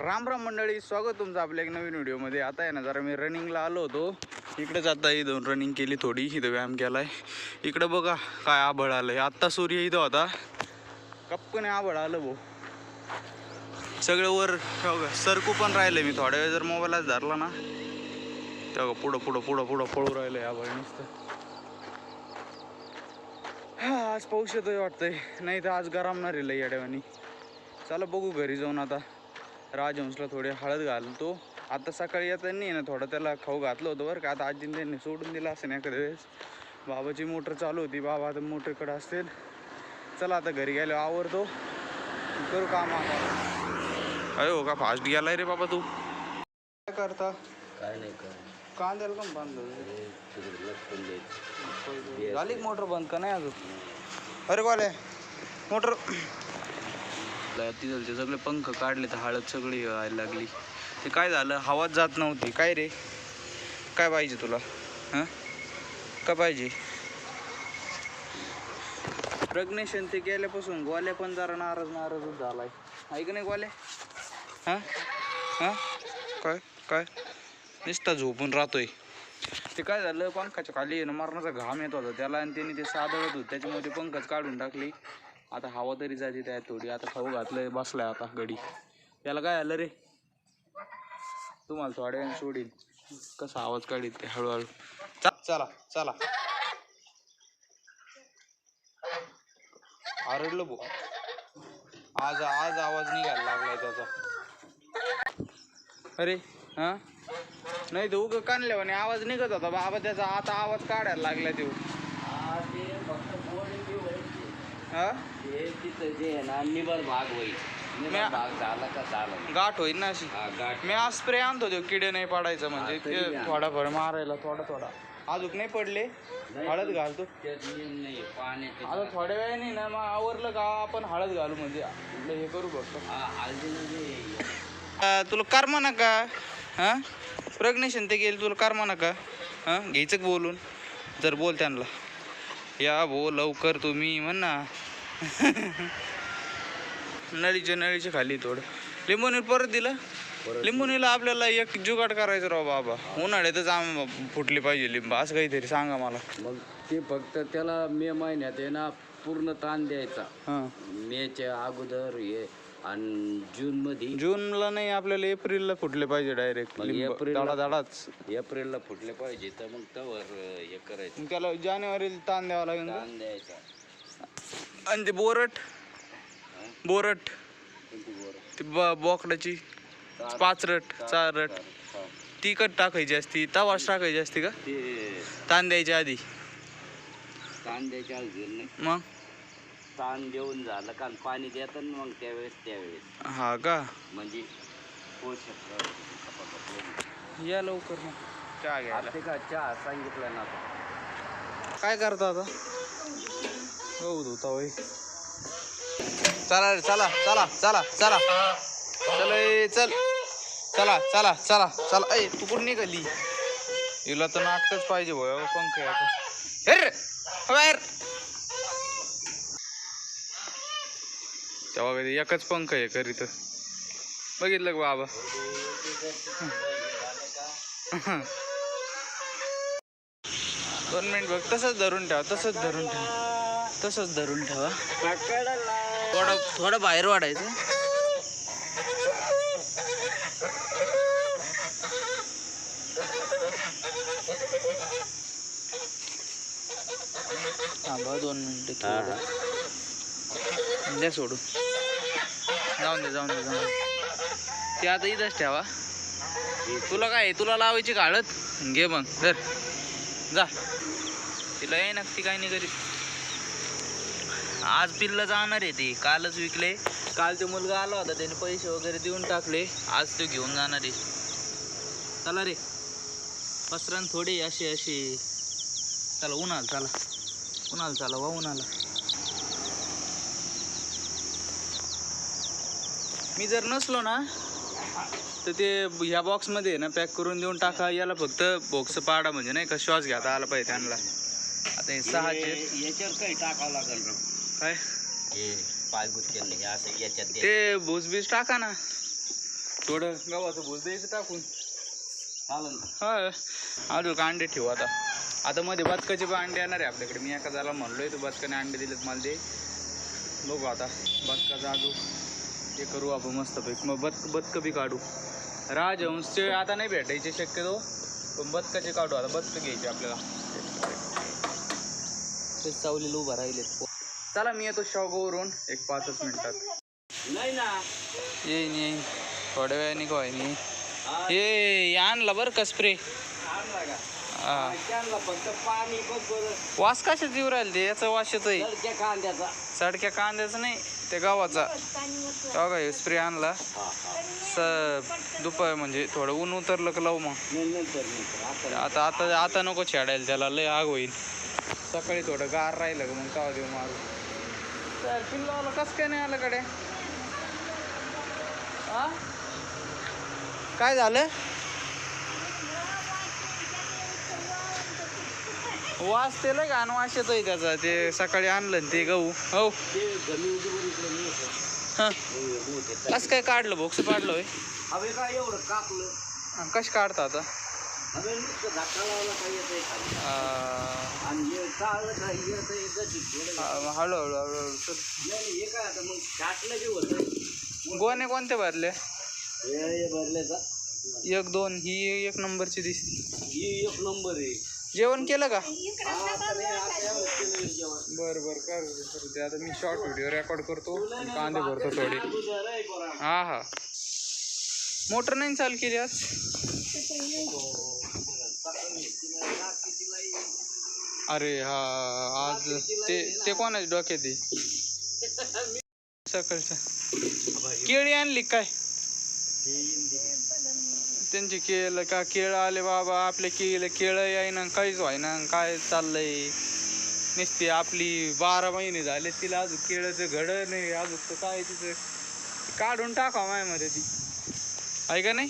राम राम मंडळी स्वागत तुमचं आपल्या एक नवीन व्हिडिओमध्ये. आता आहे ना जरा मी रनिंगला आलो होतो. इकडेच आता इथून रनिंग केली थोडी इथं व्यायाम केलाय. इकडं बघा काय आभळ आलंय. आत्ता सूर्य इथं होता. कप्पने आभळ आलं भाऊ. सगळं वर हो सरकू पण राहिलं मी थोड्या वेळ जर मोबाईलच धरला ना. तेव्हा पुढं पुढं पुढं पुढं पळू राहिलंय आभळ नुसतं. हा आज पाऊस येतोय वाटतंय. नाही तर आज गरमणार आहे लई येड्यावानी. चला बघू घरी जाऊन आता. राजहंसला थोडी हळद घालतो आता सकाळी येताना ना थोडं त्याला खाऊ घातलं होतं बरं का. आता आजीने त्यांनी सोडून दिलं असं एखाद्या वेळेस बाबाची मोटर चालू होती. बाबा आता मोटरकडे असतील. चला आता घरी गेलो आवरतो. करू काम आता. अरे हो का फास्ट गेलाय रे बाबा तू. काय करता? काय नाही कर कांद्याला पण बांधलं द्यायचं झाली मोटर बंद का नाही अजून? अरे कॉले मोटर तिथलचे सगळे पंख काढले तर हळद सगळी व्हायला लागली. ते काय झालं? हवाच जात नव्हती. काय रे? काय पाहिजे तुला? हां? का पाहिजे? प्रग्नेशन ते केल्यापासून गोल्या पण जरा नाराज नाराजच झालाय. ऐक नाही गोल्या हां? हां? काय? काय? नुसता झोपून राहतोय. ते काय झालं? पंखाच्या खाली आहे ना मरणाचा घाम येत होता. त्याला आणि त्याने ते सादळत होतं. त्याच्यामुळे ते पंखच काढून टाकली. आता हवा तरी जाते त्यात थोडी. आता खाऊ घातलंय बसलाय आता गडी त्याला काय झालं रे? तुम्हाला थोड्या वेळाने सोडील कसा आवाज काढील ते हळूहळू. चा- चला चला. आरडलं भो आज आज आवाज निघायला लागलाय त्याचा. अरे हा? नाही तो उग म्हणे आवाज निघत होता बाबा त्याचा आता आवाज काढायला लागला तो ते हा तिथं जे आहे ना निबर भाग होईल. निबर म्या- भाग झाला का झाला. गाठ होईल ना अशी? हा गाठ मी आज स्प्रे आणतो तो किडे नाही पडायचं म्हणजे. हा, तरी ते आण. थोडाफार मारायला थोडा थोडा. अजून नाही पडले. नाही, हळद घालतो. त्यात नाही आता थोड्या वेळाने ना मग आवरलं का आपण हळद घालू म्हणजे. आपलं हे करू बघतो हा हळदीनं जे अं, तुला कर्म नका. हां? प्रग्नेशन ते गेले तुला कर्म नका. हां? घ्यायचं का बोलून? जर बोल त्यांना. या भो लवकर तुम्ही म्हण. ना नळीच्या नळीच्या खाली थोडं. लिंबोनी परत दिलं. लिंबोनीला आपल्याला एक जुगाड करायचं राव बाबा. उन्हाळ्यातच आम फुटली पाहिजे लिंब असं काहीतरी सांगा मला. मग ते फक्त त्याला मे महिन्यात आहे ना पूर्ण ताण द्यायचा. हां. मेच्या अगोदर हे आणि जून मध्ये जूनला नाही आपल्याला एप्रिलला फुटले पाहिजे डायरेक्ट एप्रिलला- दाडा दाडाच एप्रिलला फुटले पाहिजे तर मग तवर हे करायचं. त्याला जानेवारीला ताण द्यावा लागेल? ताण द्यायचा. आणि ते बोरट? बोरट. ती ब बोकडाची? पाचरट चारट ती कट टाकायची असती. तवाच टाकायची असती का? ते ताण द्यायच्या आधी. अगोदर नाही. मग? ताण देऊन झालं का पाणी देतात ना मग त्यावेळेस त्यावेळेस. हा का? म्हणजे खपाखप या लवकर मग. चहा का? चहा सांगितलं ना. काय करता आता? चला रे चला चला चला चला. चल ए, चल. चला चला चला चला. ए तू कुठं निघाली? हिला तर नाटकच पाहिजे भो पंख तेव्हा कधी एकच पंख आहे करीत बघितलं बाबा? दोन मिनिट बघ तसंच धरून ठेवा तसंच धरून ठेवा. तसंच धरून ठेवा. थोडं थोडं बाहेर वाढायचं. थांबा दोन मिनिटं द्या सोडून. जाऊन दे जाऊन दे जाऊन ते आता इथंच ठेवा. तुला काय? तुला लावायची काढत घे मग धर. जा. तिला आहे ना ती काय नाही करीत. आज पिल्लं जाणार आहे ती. कालच विकले. काल ते मुलगा आला होता त्याने पैसे वगैरे देऊन टाकले. आज तो घेऊन जाणार आहे. चला रे. पसरण थोडी अशी अशी. चला उन्हाल चला. उन्हाल चला वा उन्हाला मी जर नसलो ना तर ते ह्या बॉक्समध्ये ना पॅक करून देऊन टाका. याला फक्त बॉक्स पाडा म्हणजे नाही का श्वास घ्यायला आला पाहिजे त्यांना. आता हे सहाचे याच्यावर काही टाकावं लागेल काय? हे पाय गुतकेल नाही असं याच्यात दे. ते भूसबीज टाका ना. थोडं. गव्हाचं भूस द्यायचं टाकून. चालेल. ना हा अजून का अंडे ठेवू आता. आता मध्ये बदकाचे पण अंडे येणार आहे आपल्याकडे. मी एका झाला म्हणलोय तू बदकाने अंडे दिलेत मला दे. बघू आता. बदकाचं अजून हे करू आपण मस्तपैकी मग बदक बदकं बी काढू. राजहंसचे आता नाही भेटायचे शक्यतो पण बदकाचे काढू आता. बदकं घ्यायचे आपल्याला. ते चावलेलं उभा राहिलेत. चला मी येतो शॉगवरून एक पाचच मिनिटात. नाही ना. येईन येईन थोड्या वेळाने नाही हा, हे आणला बरं का स्प्रे आणला का? हा. त्यांना फक्त पाणी बघ बरं. वास कशाच येऊ राहील ते? याचा वास येतोय. कांद्याचा. सडक्या कांद्याचा नाही ते गावाचा बघा स्प्रे आणला? स दुपार म्हणजे थोडं ऊन उतरलं का लावू मग? नाही, नंतर नंतर आता आता आता आता नको छेडायला त्याला लय आग होईल. सकाळी थोडं गार राहिलं का मग कावा देऊ मारू तर पिल्लावाला कसं काय नाही आलं कडे हा काय झालं? वास ते लय घाण वास येतोय त्याचा ते सकाळी आणलं ते गहू. हो. कसं काय काढलं बोक्स काढलं होय? काय एवढं कापलं? कसं काढता आता? हवे नुसतं धक्का लावला काय येतंय खाली. आ, आणि हे चाललं काय येतंय गती थोडं. आ, हळूहळू हळूहळू चल. नाही हे काय आता मग टाकलं जे होतं गोणे कोणते भरले? हे भरल्याचा एक दोन ही एक नंबरची दिसती. ही एक नंबर आहे. जेवण केलं का? हा, आता नाही, आता यावेळेस केलं जेवण. बर बर कर कर ते आता मी शॉर्ट व्हिडिओ रेकॉर्ड करतो. आणि कांदे भरतो थोडे. हा हा. मोटर नाही चालू केली आज? अरे हा आज ते ते कोणाच डोक्यात सकाळच्या सकाळचं. केळी आणली काय? त्यांची केळ का केळ आले बाबा आपले केळ केळ ना काहीच व्हायना काय चाललंय? नुसती आपली बारा महिने झाले तिला अजून केळचं घड नाही अजून तर काय तिचं? काढून टाका मायामध्ये ती. आहे का नाही?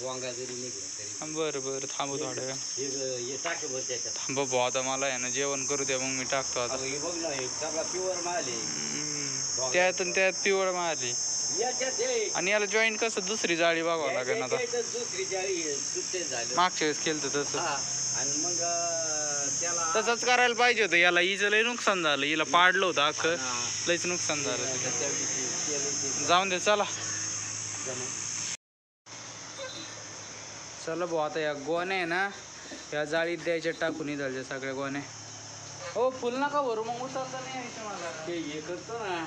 वांगा जरी निघलं तरी. बरं बरं. थांबू थोड्या वेळ हे हे टाके बघ त्याच्यात. थांबा भाऊ आता मला आहे ना जेवण करू द्या मग मी टाकतो आता. आता हे बघ ना हे सगळा प्युअर माल आहे. हम्म. त्यात आणि त्यात पिवळ मारली याच्यात हे. आणि याला जॉईंट कसं दुसरी जाळी बघावं लागेल आता. याच्यात दुसरी जाळी आहे, सुट्टे झाले. मागच्या वेळेस केलं तसं. हा आणि मग अं, त्याला तसंच करायला पाहिजे होतं. याला हिचं लय नुकसान झालं. हिला पाडलं होतं अख्खं. हा, लयच नुकसान झालं केलं ते जाऊन दे चला. जमा. चला भाऊ आता या गोण्या आहे ना या जाळीत द्यायच्या टाकून इथलच्या सगळ्या गोण्या. हो फुल नका भरू मग उचलता नाही यायचं मला ते हे करतो ना.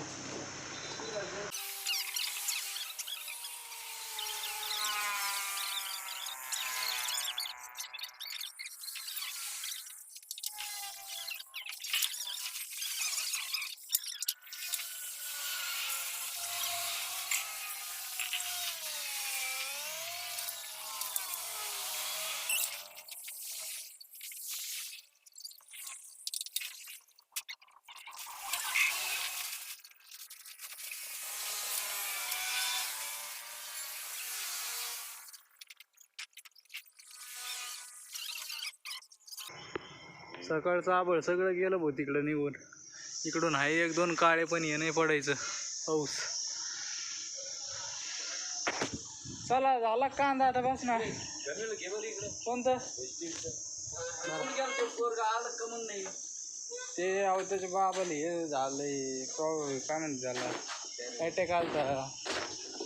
सकाळचं आबळ सगळं गेलं भाऊ तिकडं निघून. इकडून आहे एक दोन काळे पण हे नाही पडायचं. पाऊस. चला झाला कांदा आता बस ना कोणतं? ते अहो त्याच्या बाबाला हे झालंय प्रॉ- काय म्हणते झाला अटॅक आलता.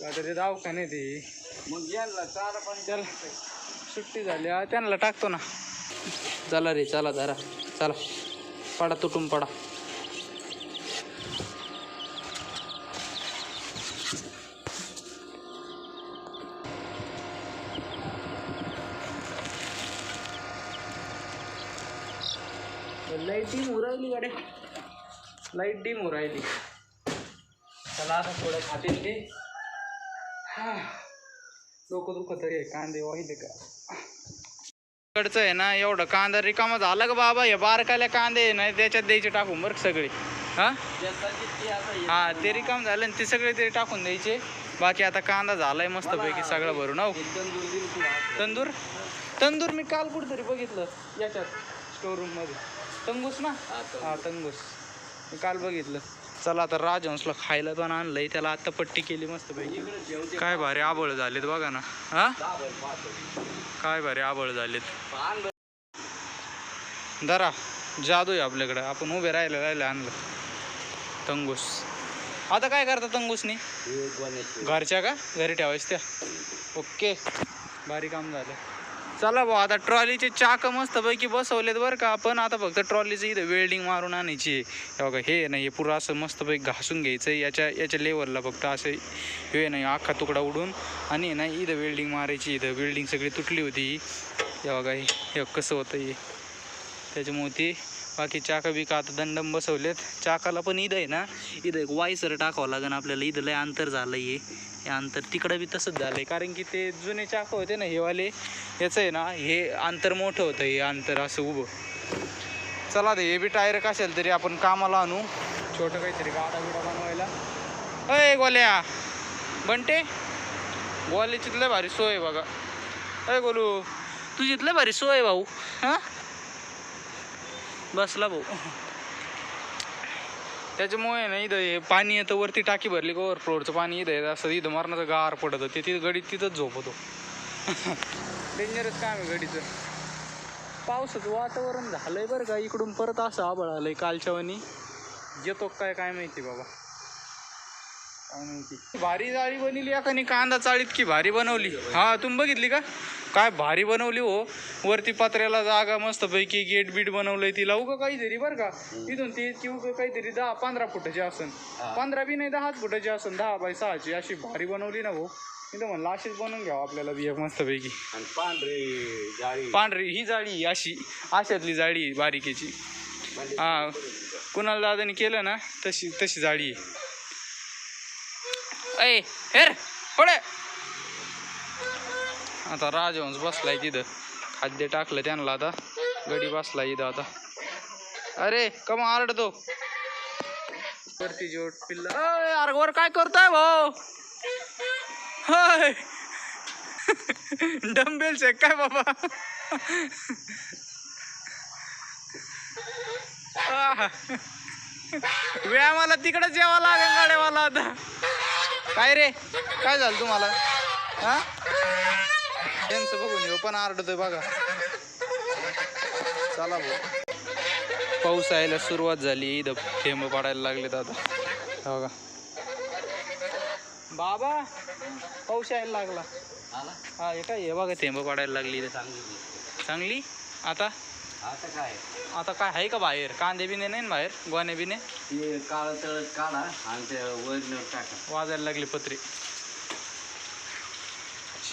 काहीतरी दवाखान्यात आहे. मग यांना चारा पण चला सुट्टी झाली. त्यांना टाकतो ना. चला रे चला जरा. चला. पडा तुटून पडा. लाइट डीम उरायली गाडे लाइट डीम उरायली. चला आता थोडं खातील ते. हा. डोकं दुखत आहे कांदे वाहिले का? कडचं आहे ना एवढं कांदा रिकामा झाला का बाबा? हे बारकाल्या कांदे आहे त्याच्यात द्यायचे टाकून बरं सगळे? हा? ते हा ते रिकाम झालं आणि ते सगळे ते टाकून द्यायचे. बाकी आता कांदा झालाय मस्तपैकी सगळं भरून. हो. तंदूर? तंदूर मी काल कुठेतरी बघितलं याच्यात स्टोर रूममध्ये. तंगूस ना? हा तंगूस. मी काल बघितलं. चला आता राजहंसला खायला पण आणलंय. त्याला आता पट्टी केली मस्त पैकी काय भारी आबळ झालेत बघा ना. हा? काय भारी आबळ झालेत. दरा जादू आहे आपल्याकडं. आपण उभे राहिले राहिले आणलं. तंगूस. आता काय करता तंगूसनी? घरच्या का? घरी ठेवायच त्या? ओके. भारी काम झालं. चला भाऊ आता ट्रॉलीचे चाक मस्तपैकी बसवलेत बरं का. आपण आता फक्त ट्रॉलीचं इथं वेल्डिंग मारून आणायची आहे. हे बघा हे नाही हे पुरं असं मस्तपैकी घासून घ्यायचं आहे. याच्या याच्या लेवलला फक्त असं हे नाही अख्खा तुकडा उडून आणि ना इथं वेल्डिंग मारायची इथं वेल्डिंग सगळी तुटली होती. हे बघा हे कसं होतं हे त्याच्यामुळे ती बाकी चाका बिका आता दंडम बसवलेत. चाकाला पण इथं आहे ना इथं एक वायसर टाकावं लागेल आपल्याला. इथं लय अंतर झालं आहे हे अंतर तिकडं बी तसंच झालं आहे कारण की ते जुने चाकं होते ना हेवाले याचं आहे ना हे अंतर मोठं होतं हे अंतर असं उभं. चला ते हे बी टायर कशाल तरी आपण कामाला आणू. छोटं काहीतरी गाडा बिडा बनवायला. अय गोल्या. बंटे. गोल्याची लय भारी सोय बघा. अय गोलू. तुझी लय भारी सोय भाऊ. हां? बसला भाऊ त्याच्यामुळे ना इथं हे पाणी येतं वरती टाकी भरली का ओव्हरफ्लोअरचं पाणी इथं येतं असं इथं मरणाचं गार पडतं ते तिथं गडीत तिथंच झोपतो. डेंजरस काम आहे गडीचं. पावसाचं वातावरण झालंय बरं का. इकडून परत असं आबळ आलंय कालच्या वाणी. येतो काय काय माहिती बाबा. काय माहिती. भारी जाळी बनवली एकाने कांदा चाळीत की भारी बनवली. हा तुम्ही बघितली का? काय भारी बनवली हो. वरती पत्र्याला जागा मस्त पैकी गेट बीट बनवलंय तिला. उगं काहीतरी बरं का. इथून ती ती उगं काहीतरी दहा पंधरा फुटाची असन. पंधरा बी नाही दहाच फुटाची असन. दहा बाय सहाची. अशी भारी बनवली ना भाऊ. इथं म्हणलं अशीच बनवून घ्यावं आपल्याला बी एक मस्त पैकी आणि पांढरी जाळी. पांढरी ही जाळी अशी. अशातली जाळी बारीकेची. हा. कुणाला दादाने केलं ना तशी तशी जाळी. आहे हेर पुढे आता राजवंश बसलाय तिथं. खाद्य टाकलं त्यांना आता. गडी बसलाय इथं आता. अरे कमा आरडतो. वरती जोड पिल्ला. अरे वर काय करतोय भाऊ? हाय. डम्बेल आहे काय बाबा? व्यायामाला तिकडे जेवा लागेल गाड्यावाला आता. काय रे? काय झालं तुम्हाला? हा? त्यांचं बघून येऊ पण आरडतोय बघा. चला भाऊ. पाऊस यायला सुरुवात झाली इथं थेंब पडायला लागलेत आता. हे बघा. बाबा पाऊस यायला लागला. आला? हा हे काय हे बघा थेंब पडायला लागली इथं. चांगली आता? आता काय? आता काय आहे का बाहेर? कांदे बिने नाही ना बाहेर? गोणे बिने काळं तळत काढा आणि ते वजनावर टाका. वाजायला लागली पत्रे.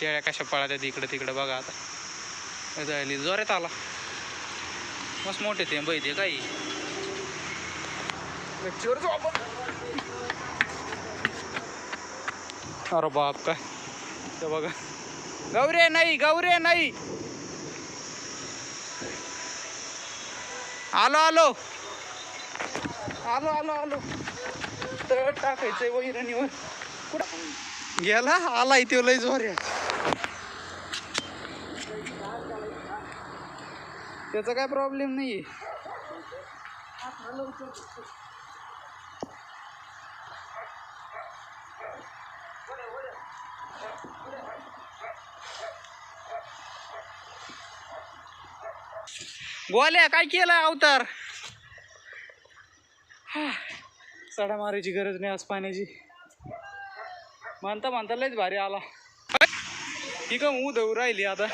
शेळ्या कशा पळातात इकडं तिकडं बघा आता. जायली जोरात आला. मस्त मोठे ते बैते काही. अरे बाप काय. ते बघा. गौरे नाही गौरे नाही. आलो आलो. आलो आलो आलो. तळ टाकायचंय वैरणीवर. कुठं? गेला? आला इथे लय जोर त्याचा काय प्रॉब्लेम नाही गोल्या काय केलं अवतार? सडा मारायची गरज नाही आज पाण्याची. म्हणता म्हणता लयच भारी आला. ही का उधव राहिली आता?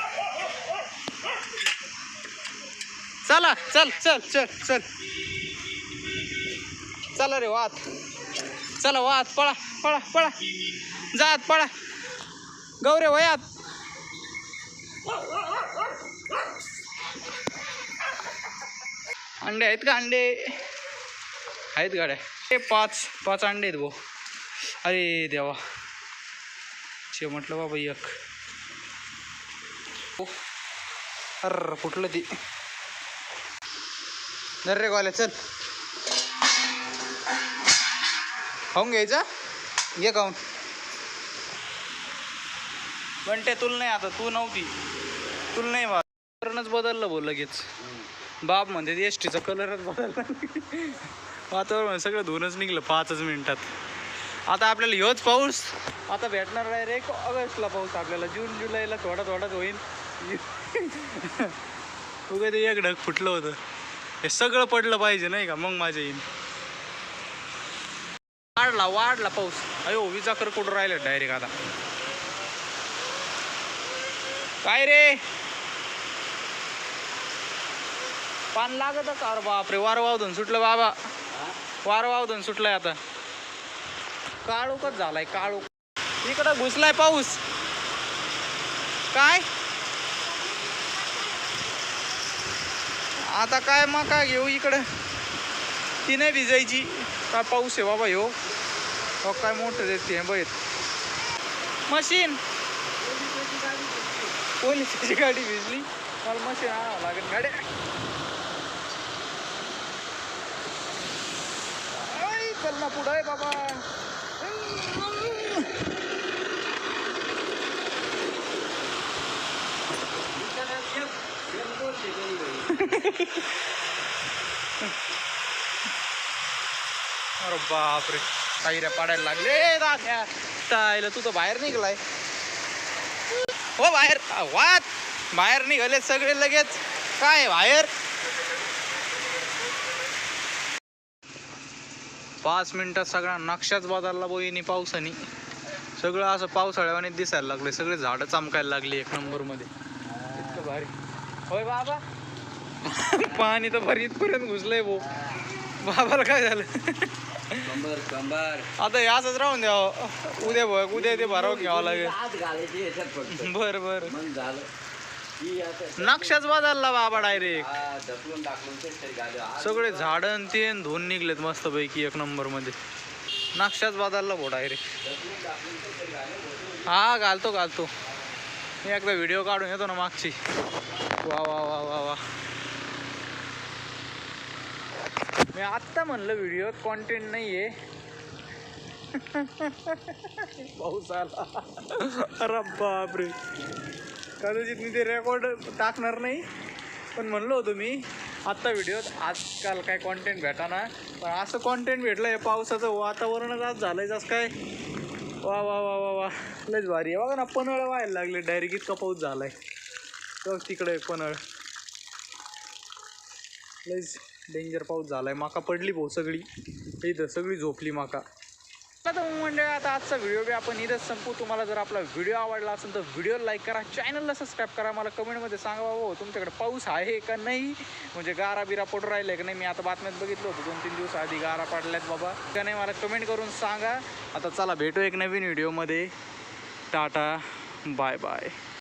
चला चल चल चल चल. चला रे वात. चला वात पळा पळा पळा. जात पळा. गौरे वयात अंडे आहेत का अंडे? आहेत गाड्या. हे पाच पाच अंडे आहेत भाऊ अरे देवा. चे म्हटलं बाबा एक. अर फुटलं ती? धर रे गोल्या चल. खाऊन घ्यायचा? घे खाऊन. बंटे तुला नाही आता तू नव्हती. तुला नाही बा बदललं बोल लगेच. बाप म्हणते एस टीचा कलरच बदलला. वातावरण सगळं धुवूनच निघलं पाचच मिनिटात. आता आपल्याला ह्योच पाऊस. आता भेटणार डायरेक्ट ऑगस्टला पाऊस आपल्याला. जून जुलैला थोडा थोडाच होईल. उगा ते एक ढग फुटलं होतं. हे सगळं पडलं पाहिजे नाही का? मग माझ्या येईन वाढला वाढला पाऊस. अयो विजा कर कुठं राहिलं डायरेक्ट आता? काय रे? पान लागत का अरे बापरे. वार वावधून सुटलं बाबा. वार वावधून सुटलंय आता. काळोखच झालाय काळोख. इकडं घुसलाय पाऊस. काय? आता काय मग काय घेऊ इकडं? ती नाही भिजायची. काय पाऊस आहे बाबा ह्यो. हो काय मोठं देते बैत मशीन. पोलिसाची गाडी भिजली? मला मशीन आणावं लागेल गाडी ऐ, चल ना पुढं आहे बाबा. अरे बापरे. ताईऱ्या पाडायला लागले. ए, दाद्या तू तर बाहेर निघलाय. हो बाहेर. वाद. बाहेर निघाले सगळे लगेच. काय बाहेर? पाच मिनिटात सगळा नक्षाच बदलला बोईनी पावसाने. सगळं असं पावसाळ्यावाने दिसायला लागले सगळे झाडं चमकायला लागली एक नंबरमध्ये इतकं भारी. होय बाबा. पाणी तर भरी इथपर्यंत घुसलंय भो बाबाला काय झालं? कंबर कंबर. आता हे असंच राहून द्यावं उद्या बघ उद्या ते भरावं घ्यावं लागेल. बर बर. ही नक्षाच बदलला बाबा डायरेक्ट हा सगळे झाडं ते धुवून निघलेत मस्त पैकी एक नंबरमध्ये नक्षाच बदलला भो डायरेक्ट हा घालतो घालतो. मी एकदा व्हिडिओ काढून येतो ना मागची. वा वा वा वा वा. मी आत्ता म्हणलं व्हिडिओत कॉन्टेंट नाही आहे पाऊस आला. अरे बापरे. कदाचित मी ते रेकॉर्ड टाकणार नाही. पण म्हणलो होतो मी आत्ता व्हिडिओत आजकाल काय कॉन्टेंट भेटाना. पण असं कॉन्टेंट भेटलं आहे पावसाचं वातावरणच आज आहे जसं काय वा वा वा वा वा. लयच भारी आहे. बघा ना पनळ व्हायला लागले. डायरेक्ट इतका पाऊस झाला आहे बघ तिकडे पनळ. लयच डेंजर पाऊस झाला आहे माका पडली भाऊ सगळी. इथं सगळी झोपली माका. मंडळ आता आजचा व्हिडिओ बी आपण इथंच संपू तुम्हाला जर आपला व्हिडिओ आवडला असेल तर व्हिडिओ लाईक करा चॅनलला सबस्क्राईब करा. मला कमेंटमध्ये सांगा बाबा हो, तुमच्याकडे पाऊस आहे का नाही? म्हणजे गारा बिरा पडून राहिले का नाही? मी आता बातम्यात बघितलं होतं दोन तीन दिवस आधी गारा पडल्यात बाबा. का नाही मला कमेंट करून सांगा. आता चला भेटू एक नवीन व्हिडिओमध्ये. Tata bye bye.